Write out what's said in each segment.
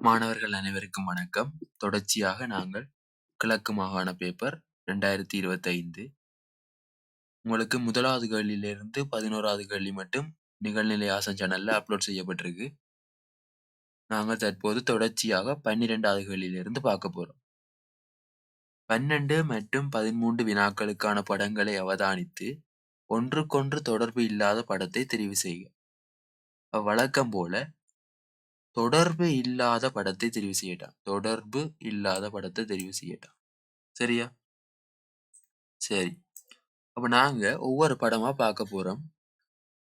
மாணவர்கள் அனைவருக்கும் வணக்கம். தொடர்ச்சியாக நாங்கள் கிழக்கு மாகாண பேப்பர் ரெண்டாயிரத்தி இருபத்தைந்து. உங்களுக்கு முதலாவது கேள்வியிலிருந்து பதினோராவது கேள்வி மட்டும் நிகழ்நிலை ஆசன் சேனல்ல அப்லோட் செய்யப்பட்டிருக்கு. நாங்கள் தற்போது தொடர்ச்சியாக பன்னிரெண்டாவது கேள்வியிலிருந்து பார்க்க போறோம். பன்னெண்டு மற்றும் பதிமூன்று வினாக்களுக்கான படங்களை அவதானித்து ஒன்றுக்கொன்று தொடர்பு இல்லாத படத்தை தெரிவு செய்க. வழக்கம் போல தொடர்பு இல்லாத படத்தை தெரிவு செய்யட்டான். தொடர்பு இல்லாத படத்தை தெரிவு செய்யட்டான். சரியா? சரி. அப்போ நாங்க ஒவ்வொரு படமா பார்க்க போறோம்.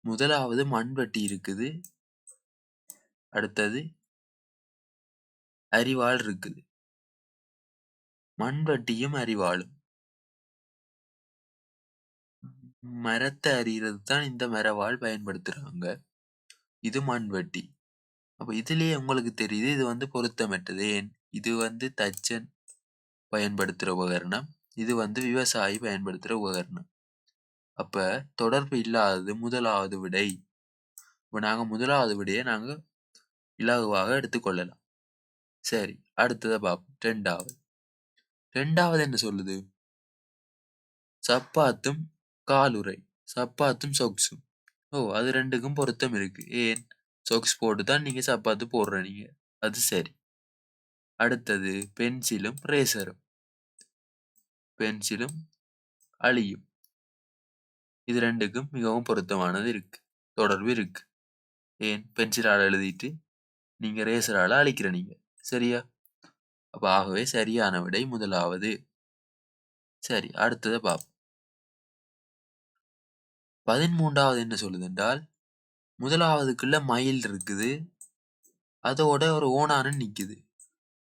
முதலாவது மண்வெட்டி இருக்குது. அடுத்தது அரிவாள் இருக்குது. மண்வெட்டியும் அரிவாளும். மரத்தை அறிகிறது தான் இந்த மரவாள் பயன்படுத்துறாங்க. இது மண்வெட்டி. அப்போ இதுலேயே உங்களுக்கு தெரியுது இது வந்து பொருத்தமற்றது. ஏன்? இது வந்து தச்சன் பயன்படுத்துகிற உபகரணம். இது வந்து விவசாயி பயன்படுத்துகிற உபகரணம். அப்போ தொடர்பு இல்லாதது முதலாவது விடை. இப்போ நாங்கள் முதலாவது விடையை நாங்கள் இலகுவாக எடுத்துக்கொள்ளலாம் சரி அடுத்ததை பார்ப்போம். ரெண்டாவது. ரெண்டாவது என்ன சொல்லுது? சப்பாத்தும் காலுரை சப்பாத்தும் சொக்ஸும். ஓ அது ரெண்டுக்கும் பொருத்தம் இருக்கு. ஏன்? சொக்ஸ் போட்டு தான் நீங்க சப்பாத்து போடுறனீங்க அது சரி. அடுத்தது பென்சிலும் ரேசரும் பென்சிலும் அழியும் இது ரெண்டுக்கும் மிகவும் பொருத்தமானது இருக்கு. தொடர்பு இருக்கு. ஏன்? பென்சிலால் எழுதிட்டு நீங்க ரேசரால அழிக்கிற நீங்க. சரியா? அப்போ ஆகவே சரியான விடை முதலாவது. சரி அடுத்ததை பார்ப்போம் பதிமூன்றாவது என்ன சொல்லுது என்றால் முதலாவதுக்குள்ள மயில் இருக்குது. அதோட ஒரு ஓனானு நிக்குது.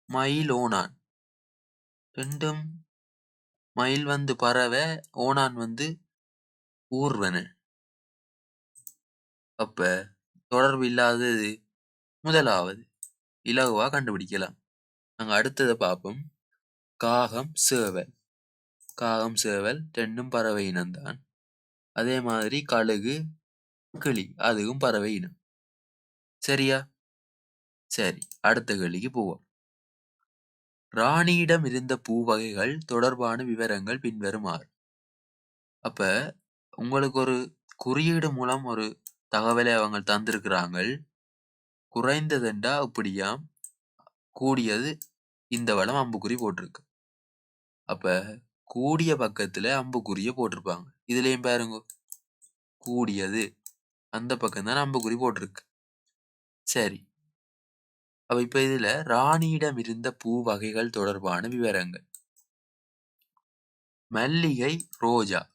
மயில் ஓணான் ரெண்டும் மயில் வந்து பறவை ஓணான் வந்து ஊர்வன. அப்ப தொடர்பு இல்லாதது முதலாவது. இலகுவா கண்டுபிடிக்கலாம். நாங்க அடுத்ததை பார்ப்போம். காகம் சேவல். காகம் சேவல் ரெண்டும் பறவை இனம்தான். அதே மாதிரி கழுகு கிளி அதுவும் பறவை இனம். சரியா? சரி அடுத்த களிக்கு போவோம். ராணியிடம் இருந்த பூ வகைகள் தொடர்பான விவரங்கள் பின்வருமாறு. அப்ப உங்களுக்கு ஒரு குறியீடு மூலம் ஒரு தகவலை அவங்க தந்திருக்கிறாங்க குறைந்ததுண்டா இப்படியாம் கூடியது இந்த வளம் அம்புக்குறி போட்டிருக்கு. அப்ப கூடிய பக்கத்துல அம்புக்குறிய போட்டிருப்பாங்க. இதுலயும் பாருங்க. கூடியது. அந்த பக்கம் தான் அம்புக்குறி போட்டிருக்கு. சரி. அப்ப இப்ப இதுல ராணியிடம் இருந்த பூ வகைகள் தொடர்பான விவரங்கள். மல்லிகை ரோஜா.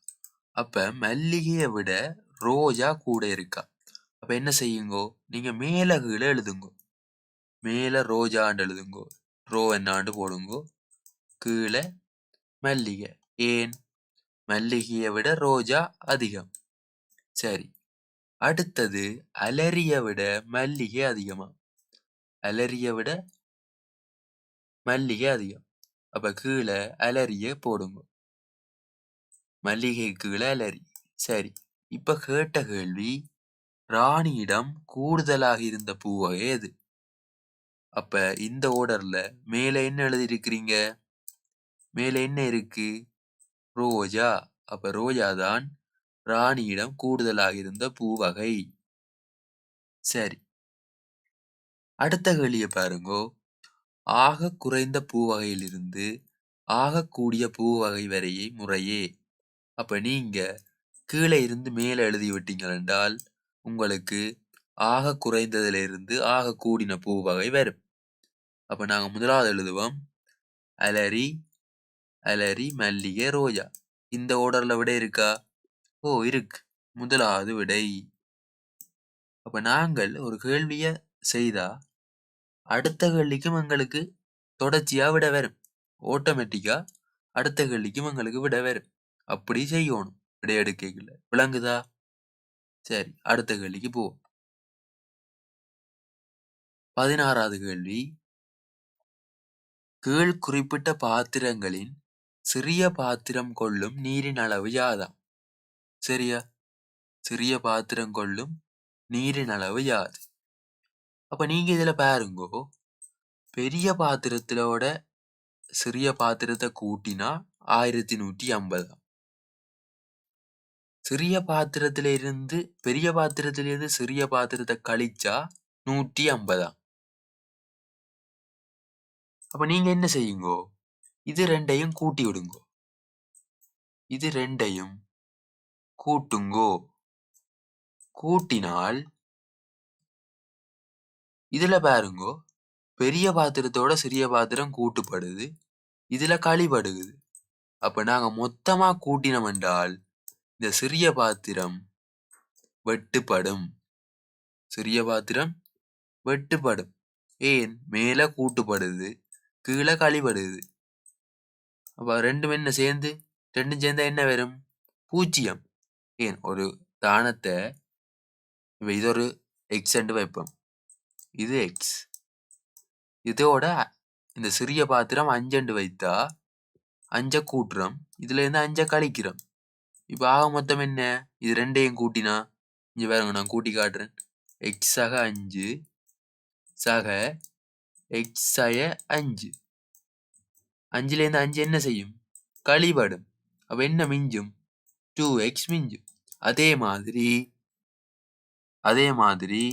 அப்ப மல்லிகையை விட ரோஜா கூட இருக்கா? அப்ப என்ன செய்யுங்கோ? நீங்க மேல கீழே எழுதுங்கோ. மேல ரோஜாண்டு எழுதுங்கோ. ரோ என்னாண்டு போடுங்கோ. கீழே மல்லிகை. ஏன்? மல்லிகையை விட ரோஜா அதிகம். சரி. அடுத்தது அலரியை விட மல்லிகை அதிகமா? அலரியை விட மல்லிகை அதிகம். அப்ப கீழே அலரியை போடுங்க. மல்லிகை கீழே அலரி சரி இப்ப கேட்ட கேள்வி ராணியிடம் கூடுதலாக இருந்த பூவகை எது? அப்ப இந்த ஓர்டர்ல மேல என்ன எழுதியிருக்கிறீங்க? மேல என்ன இருக்கு? ரோஜா. அப்ப ரோஜா தான் ராணியிடம் கூடுதலாக இருந்த பூவகை. சரி. அடுத்த கேள்விய பாருங்கோ. ஆக குறைந்த பூவகையிலிருந்து ஆகக்கூடிய பூவகை வரையே முறையே. அப்ப நீங்க கீழே இருந்து மேலே எழுதி விட்டீங்கள் என்றால் உங்களுக்கு ஆக குறைந்ததிலிருந்து ஆக கூடின பூவகை வரும். அப்ப நாங்க முதலாவது எழுதுவோம். அலரி அலரி மல்லிகை ரோஜா. இந்த ஓர்டர்ல விட இருக்கா? ஓ இருக்கு. முதலாவது விடை. அப்ப நாங்கள் ஒரு கேள்விய செய்தா அடுத்த கேள்விக்கும் எங்களுக்கு தொடர்ச்சியா விட வரும். ஆட்டோமேட்டிக்கா அடுத்த கேள்விக்கும் எங்களுக்கு விட வரும். அப்படி செய்யணும். விடை எடுக்கல விளங்குதா? சரி அடுத்த கேள்விக்கு போவோம். பதினாறாவது கேள்வி. கீழ் குறிப்பிட்ட பாத்திரங்களின் சிறிய பாத்திரம் கொள்ளும் நீரின் அளவு யாதாம்? சரியா? சிறிய பாத்திரம் கொள்ளும் நீரின் அளவு யாது? அப்ப நீங்க இதுல பாருங்கோ. பெரிய பாத்திரத்திலோட சிறிய பாத்திரத்தை கூட்டினா ஆயிரத்தி நூற்றி ஐம்பதாம் சிறிய பாத்திரத்தில இருந்து பெரிய பாத்திரத்திலிருந்து சிறிய பாத்திரத்தை கழிச்சா நூற்றி ஐம்பதாம் அப்ப நீங்க என்ன செய்யுங்கோ? இது ரெண்டையும் கூட்டி விடுங்கோ. இது ரெண்டையும் கூட்டுங்கோ. கூட்டினால் இதுல பாருங்கோ பெரிய பாத்திரத்தோட சிறிய பாத்திரம் கூட்டுப்படுது இதுல களிபடுகுது. அப்ப நாங்க மொத்தமா கூட்டினோம் என்றால் இந்த சிறிய பாத்திரம் வெட்டுப்படும். சிறிய பாத்திரம் வெட்டுப்படும். ஏன்? மேல கூட்டுப்படுது கீழே களிபடுது. அப்ப ரெண்டும் என்ன சேர்ந்து? ரெண்டும் சேர்ந்தா என்ன வரும்? பூஜ்ஜியம். ஏன்? ஒரு தானத்தை இப்ப இது ஒரு எக்ஸ் வைப்போம். இது எக்ஸ் இதோட இந்த சிறிய பாத்திரம் அஞ்சண்டு வைத்தா அஞ்ச கூட்டுறோம். இதுல இருந்து அஞ்ச கழிக்கிறோம். இப்போ ஆக மொத்தம் என்ன? இது ரெண்டையும் கூட்டினா இங்கே பாருங்க நான் கூட்டி காட்டுறேன். எக்ஸ் ஆக அஞ்சு சக எக்ஸ் ஆய அஞ்சு. அஞ்சுலேருந்து அஞ்சு என்ன செய்யும்? கழிபடும். அப்போ என்ன மிஞ்சும்? டூ எக்ஸ் மிஞ்சு அதே மாதிரி அதே மாதிரி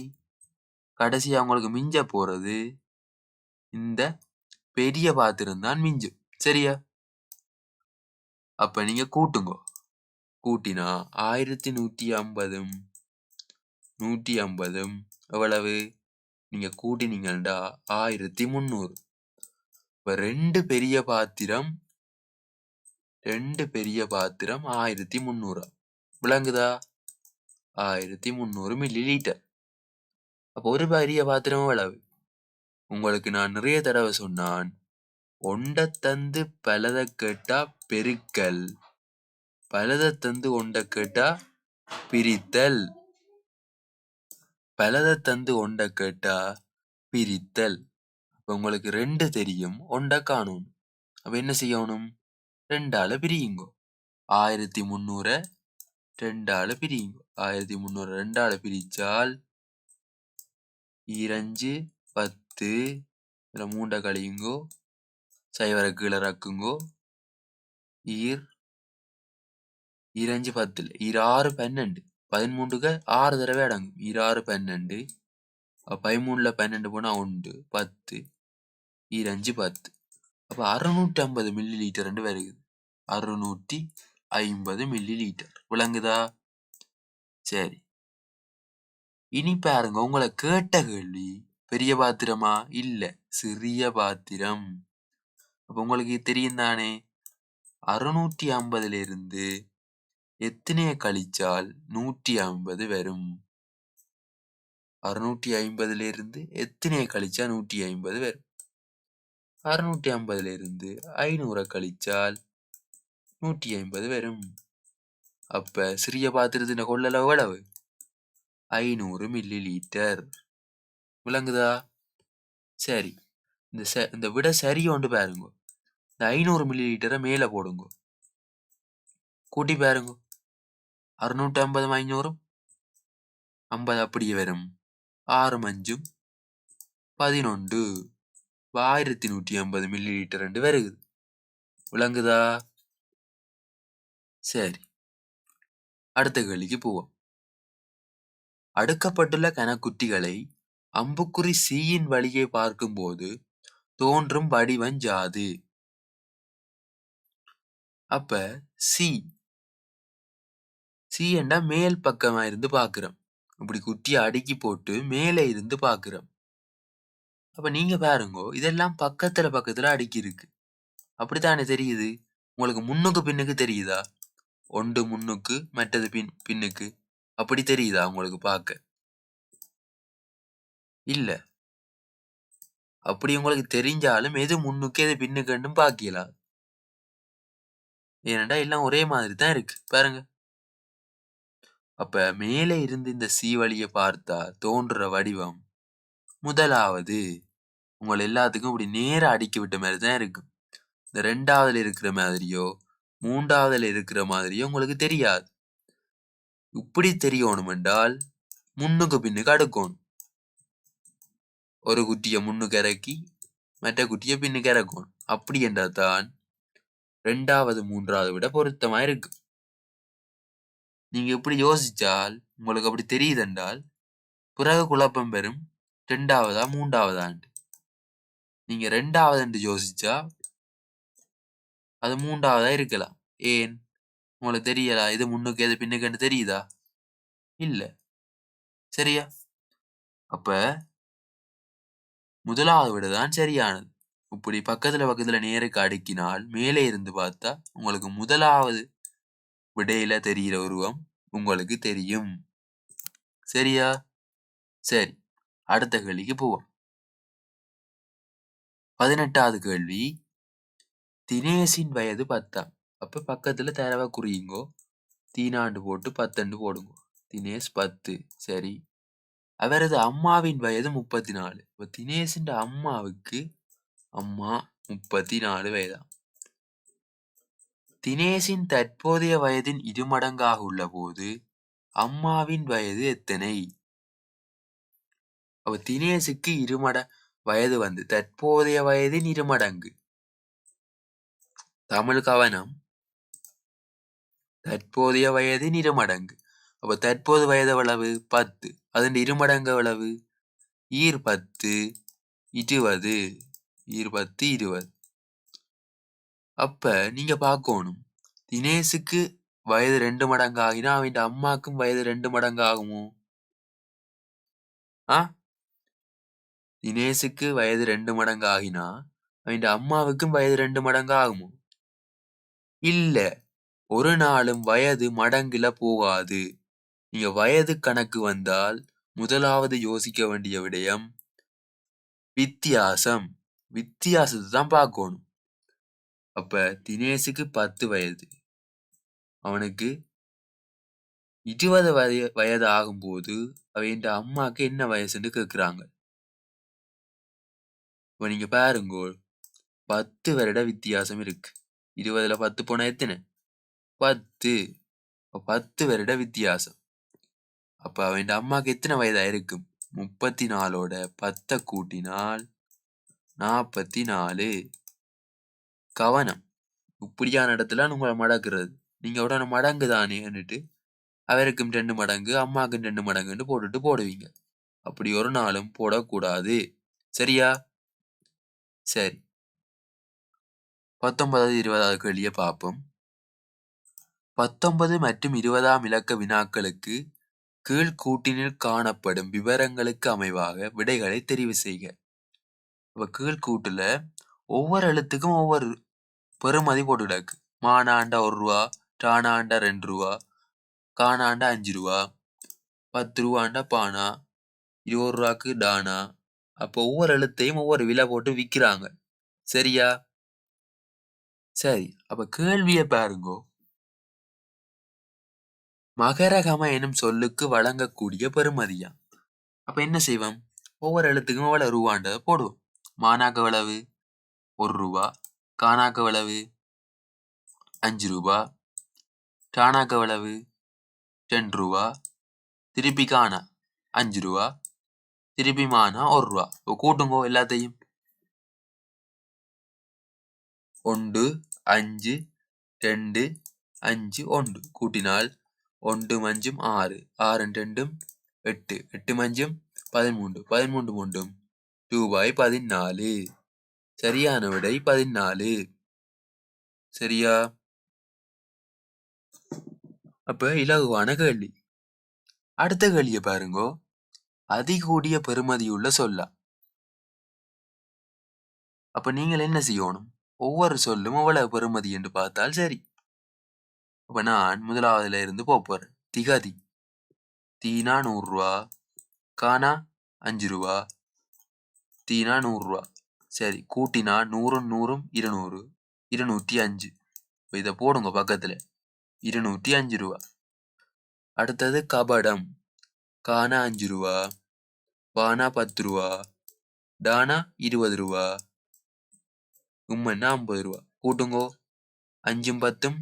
கடைசி அவங்களுக்கு மிஞ்ச போறது இந்த பெரிய பாத்திரம் தான் மிஞ்சும் சரியா? அப்ப நீங்க கூட்டுங்கோ. கூட்டினா ஆயிரத்தி நூத்தி ஐம்பதும் நூத்தி ஐம்பதும் எவ்வளவு? நீங்க கூட்டினீங்கடா ஆயிரத்தி முந்நூறு இப்ப ரெண்டு பெரிய பாத்திரம் ரெண்டு பெரிய பாத்திரம் ஆயிரத்தி முந்நூறு விளங்குதா? ஆயிரத்தி முந்நூறு மில்லி லிட்டர் அப்போ ஒரு பெரிய பாத்திரம் எவ்வளவு உங்களுக்கு நான் நிறைய தடவை சொன்னான் ஒண்ட தந்து பலத கேட்டா பெருக்கல். பலத தந்து ஒண்ட கேட்டா பிரித்தல். பலத தந்து ஒண்ட கேட்டா பிரித்தல். உங்களுக்கு ரெண்டு தெரியும் ஒண்ட காணும். அப்ப என்ன செய்யணும்? ரெண்டால பிரியுங்கோ. ஆயிரத்தி முந்நூறை ரெண்டால பிரியுங்கோ. ஆயிரத்தி முந்நூறு ரெண்டால பிரிச்சால் இரஞ்சு பத்து இதில் மூண்டை கழியுங்கோ. சைவரை கீழே ரக்குங்கோ ஈர் இரஞ்சு பத்தில் ஈர் பன்னெண்டு. பதிமூன்றுக்கு ஆறு தடவை அடங்கும். இராறு பன்னெண்டு. அப்ப பதிமூணுல பன்னெண்டு போனால் உண்டு பத்து. இரஞ்சு பத்து. அப்போ அறுநூற்றி ஐம்பது மில்லி லிட்டர் ரெண்டு வருது அறுநூற்றி ஐம்பது மில்லி லிட்டர் விளங்குதா? சரி. இனி பாருங்க உங்களை கேட்ட கேள்வி பெரிய பாத்திரமா? இல்ல சிறிய பாத்திரம். அப்ப உங்களுக்கு தெரியும் தானே? அறுநூற்றி ஐம்பதுல இருந்து எத்தனைய கழிச்சால் நூற்றி ஐம்பது வரும்? அறுநூற்றி ஐம்பதுல இருந்து எத்தனைய கழிச்சா நூற்றி ஐம்பது வரும்? அறுநூற்றி ஐம்பதுல இருந்து ஐநூறை கழிச்சால் நூற்றி ஐம்பது வரும் அப்ப சிறிய பாத்திரத்தின கொள்ளளவு எவ்வளவு? ஐநூறு மில்லி லிட்டர் விளங்குதா? சரி. இந்த ச இந்த விட சரி ஒன்று பாருங்க. இந்த ஐநூறு மில்லி லீட்டரை மேலே போடுங்க. கூட்டி பாருங்க. அறுநூற்றி ஐம்பதும் ஐநூறும். ஐம்பது அப்படியே வரும். ஆறு அஞ்சும். பதினொன்று. ஆயிரத்தி நூற்றி ஐம்பது மில்லி லீட்டர் ரெண்டு வருகுது. விளங்குதா? சரி. அடுத்த கேள்விக்கு போவோம். அடுக்கப்பட்டுள்ள கனக்குட்டிகளை அம்புக்குறி சீயின் வழியை பார்க்கும்போது தோன்றும் வடிவம் ஜாது அப்ப சி. சி என்றா மேல் பக்கமா இருந்து பாக்குறோம் இப்படி குட்டியை அடுக்கி போட்டு மேலே இருந்து பாக்குறோம் அப்ப நீங்க பாருங்க இதெல்லாம் பக்கத்துல பக்கத்துல அடுக்கி இருக்கு. அப்படித்தானே தெரியுது? உங்களுக்கு முன்னுக்கு பின்னுக்கு தெரியுதா? ஒன்று முன்னுக்கு மற்றது பின் பின்னுக்கு. அப்படி தெரியுதா உங்களுக்கு பார்க்க? இல்ல. அப்படி உங்களுக்கு தெரிஞ்சாலும் எது முன்னுக்கு எது பின்னுக்குன்னு பாக்கலாம் ஏனண்டா எல்லாம் ஒரே மாதிரி தான் இருக்கு. பாருங்க. அப்ப மேலே இருந்து இந்த சி வழியை பார்த்தா தோன்ற வடிவம் முதலாவது உங்களை எல்லாத்துக்கும் இப்படி நேரா அடுக்கி விட்ட மாதிரி தான் இருக்கும். இந்த ரெண்டாவதுல இருக்கிற மாதிரியோ மூன்றாவதுல இருக்கிற மாதிரியும் உங்களுக்கு தெரியாது. இப்படி தெரியணும் என்றால் முன்னுக்கு பின்னுக்கு அடுக்கணும். ஒரு குட்டியை முன்னுக்கு இறக்கி மற்ற குட்டியை பின்னுக்கு இறக்கணும். அப்படி என்றால் தான் ரெண்டாவது மூன்றாவது விட பொருத்தமா இருக்கு நீங்க எப்படி யோசிச்சால் உங்களுக்கு அப்படி தெரியுதென்றால் பிறகு குழப்பம் பெறும் ரெண்டாவதா மூன்றாவதாண்டு நீங்க ரெண்டாவது என்று யோசிச்சா அது மூன்றாவதா இருக்கலாம் ஏன்? உங்களுக்கு தெரியலா? இது முன்னுக்கு எது பின்னுக்குன்னு தெரியுதா? இல்ல. சரியா? அப்ப முதலாவது விட தான் சரியானது. இப்படி பக்கத்துல பக்கத்துல நேருக்கு அடுக்கினால் மேலே இருந்து பார்த்தா உங்களுக்கு முதலாவது விடையில தெரிகிற உருவம் உங்களுக்கு தெரியும். சரியா? சரி. அடுத்த கேள்விக்கு போவோம். பதினெட்டாவது கேள்வி. தினேஷின் வயது பத்தாம். அப்ப பக்கத்துல தரவை குறியுங்கோ தீனாண்டு போட்டு பத்தண்டு போடுங்க. தினேஷ் பத்து. சரி. அவரது அம்மாவின் வயது முப்பத்தி நாலு இப்ப தினேஷின் அம்மாவுக்கு அம்மா முப்பத்தி நாலு வயதாம். தினேஷின் தற்போதைய வயதின் இருமடங்காக உள்ள போது அம்மாவின் வயது எத்தனை? அப்ப தினேஷுக்கு இருமட வயது வந்து தற்போதைய வயதின் இருமடங்கு தமிழ் கவனம் தற்போதைய வயதின் இருமடங்கு. அப்ப தற்போது வயது எவ்வளவு? பத்து. அதன் இருமடங்கு எவ்வளவு? ஈர் பத்து இருபது. ஈர் பத்து இருபது. அப்ப நீங்க பார்க்கணும். தினேஷுக்கு வயது ரெண்டு மடங்கு ஆகினா அவன் அம்மாக்கும் வயது ரெண்டு மடங்கு ஆகுமோ ஆ? தினேஷுக்கு வயது ரெண்டு மடங்கு ஆகினா அவன் அம்மாவுக்கும் வயது ரெண்டு மடங்கு ஆகுமோ இல்ல. ஒரு நாளும் வயது மடங்குல போகாது. நீங்க வயது கணக்கு வந்தால் முதலாவது யோசிக்க வேண்டிய விடயம் வித்தியாசம். வித்தியாசத்தை தான் பார்க்கணும். அப்ப தினேஷுக்கு பத்து வயது. அவனுக்கு இருபது வய வயது ஆகும்போது அவன் அம்மாக்கு என்ன வயசுன்னு கேட்குறாங்க இப்போ நீங்க பாருங்கோ பத்து வருட வித்தியாசம் இருக்கு. இருபதுல பத்து போனா எத்தனை? பத்து. பத்து வருட வித்தியாசம். அப்ப அவன் அம்மாக்கு எத்தனை வயதா இருக்கும் முப்பத்தி நாலோட பத்தை கூட்டினால் நாற்பத்தி நாலு கவனம். இப்படியான இடத்துல உங்களை மடக்குறது. நீங்க உடனே மடங்கு தானேன்னுட்டு அவருக்கும் ரெண்டு மடங்கு அம்மாக்கும் ரெண்டு மடங்குன்னு போட்டுட்டு போடுவீங்க. அப்படி ஒரு நாளும் போடக்கூடாது. சரியா? சரி. பத்தொன்பதாவது இருபதாவது கேள்வியை பார்ப்போம். பத்தொன்பது மற்றும் இருபதாம் இலக்க வினாக்களுக்கு கீழ்கூட்டினில் காணப்படும் விவரங்களுக்கு அமைவாக விடைகளை தெரிவு செய்க. இப்ப கீழ்கூட்டுல ஒவ்வொரு எழுத்துக்கும் ஒவ்வொரு பெருமதி போட்டு கிடக்கு மானாண்டா ஒரு ரூபா டானாண்டா ரெண்டு ரூபா காணாண்டா அஞ்சு ரூபா பத்து ரூபாண்டா பானா இருபது ரூபாக்கு டானா. அப்போ ஒவ்வொரு எழுத்தையும் ஒவ்வொரு விலை போட்டு விக்கிறாங்க. சரியா? சரி அப்ப கேள்வியை பாருங்கோ. மகரகம எனும் சொல்லுக்கு வழங்கக்கூடிய பெறுமதியா அப்ப என்ன செய்வோம்? ஒவ்வொரு எழுத்துக்கும் எவ்வளவு ரூபான்றதை போடுவோம். மானாக்க விளவு ஒரு ரூபா. காணாக்க விளவு அஞ்சு ரூபா. டானாக்க விளவு ரெண்டு ரூபா. திருப்பி காணா அஞ்சு ரூபா. திருப்பி மானா? ஒரு ரூபா. இப்போ கூட்டுங்கோ எல்லாத்தையும். ஒன்று அஞ்சு ரெண்டு அஞ்சு ஒன்று கூட்டினால் ஒன்று மஞ்சும் ஆறு ஆறு ரெண்டும் எட்டு எட்டு மஞ்சும் பதிமூன்று பதிமூன்று மூன்றும் ரூபாய் பதினாலு சரியான விடை பதினாலு சரியா அப்ப இலகுவான கேள்வி அடுத்த கேள்வியை பாருங்கோ அதிகூடிய பெருமதியுள்ள சொல்லா அப்ப நீங்கள் என்ன செய்யணும் ஒவ்வொரு சொல்லும் எவ்வளவு பெறுமதி என்று பார்த்தால் சரி. அப்ப நான் முதலாவதுல இருந்து போறேன். திகதி. தீனா நூறு ரூபா கானா அஞ்சு ரூபா தீனா நூறு ரூபா சரி கூட்டினா நூறும் நூறும் இருநூறு. இருநூத்தி அஞ்சு. இதை போடுங்க பக்கத்துல. இருநூத்தி அஞ்சு ரூபா அடுத்தது கபடம். கானா அஞ்சு ரூபா பானா பத்து ரூபா டானா இருபது ரூபா உம்மன்னா ஐம்பது ரூபா கூட்டுங்கோ. அஞ்சும் பத்தும்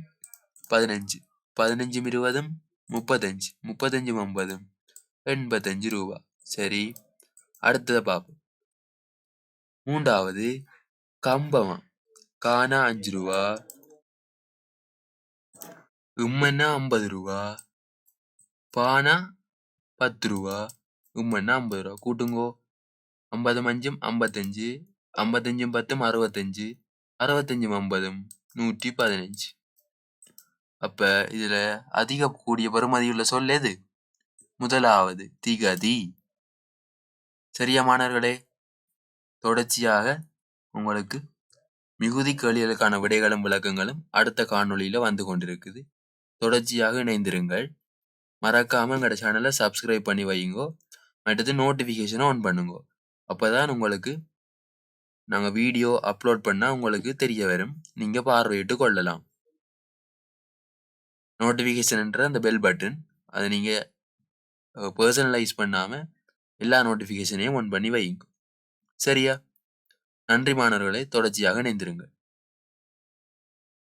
பதினஞ்சு. பதினஞ்சும் இருபதும் முப்பத்தஞ்சு. முப்பத்தஞ்சும் ஐம்பதும் எண்பத்தஞ்சு ரூபா. சரி அடுத்ததை பார்ப்போம். மூன்றாவது கம்பமா காணா அஞ்சு ரூபா. உம்மன்னா ஐம்பது ரூபா. பானா பத்து ரூபா. உம்மன்னா ஐம்பது ரூபா. கூட்டுங்கோ. ஐம்பது அஞ்சும் ஐம்பத்தஞ்சு. ஐம்பத்தஞ்சும் பத்தும் அறுபத்தஞ்சு அறுபத்தஞ்சும் ஐம்பதும் நூற்றி பதினஞ்சு. அப்போ இதில் அதிக கூடிய பெறுமதியுள்ள சொல் எது? முதலாவது திகதி. சரியா மாணவர்களே? தொடர்ச்சியாக உங்களுக்கு மிகுதி கேள்விகளுக்கான விடைகளும் விளக்கங்களும் அடுத்த காணொளியில் வந்து கொண்டிருக்குது. தொடர்ச்சியாக இணைந்திருங்கள். மறக்காமல் எங்களோட சேனலை சப்ஸ்கிரைப் பண்ணி வையுங்கோ. அடுத்து நோட்டிஃபிகேஷனை ஆன் பண்ணுங்க. அப்பதான் உங்களுக்கு நாங்கள் வீடியோ அப்லோட் பண்ணால் உங்களுக்கு தெரிய வரும். நீங்கள் பார்வையிட்டு கொள்ளலாம். நோட்டிஃபிகேஷன்ன்ற அந்த பெல் பட்டன் அதை நீங்கள் பர்சனலைஸ் பண்ணாமல் எல்லா நோட்டிஃபிகேஷனையும் ஒன் பண்ணி வைங்க சரியா? நன்றி மாணவர்களை தொடர்ச்சியாக இணைந்திருங்கள்.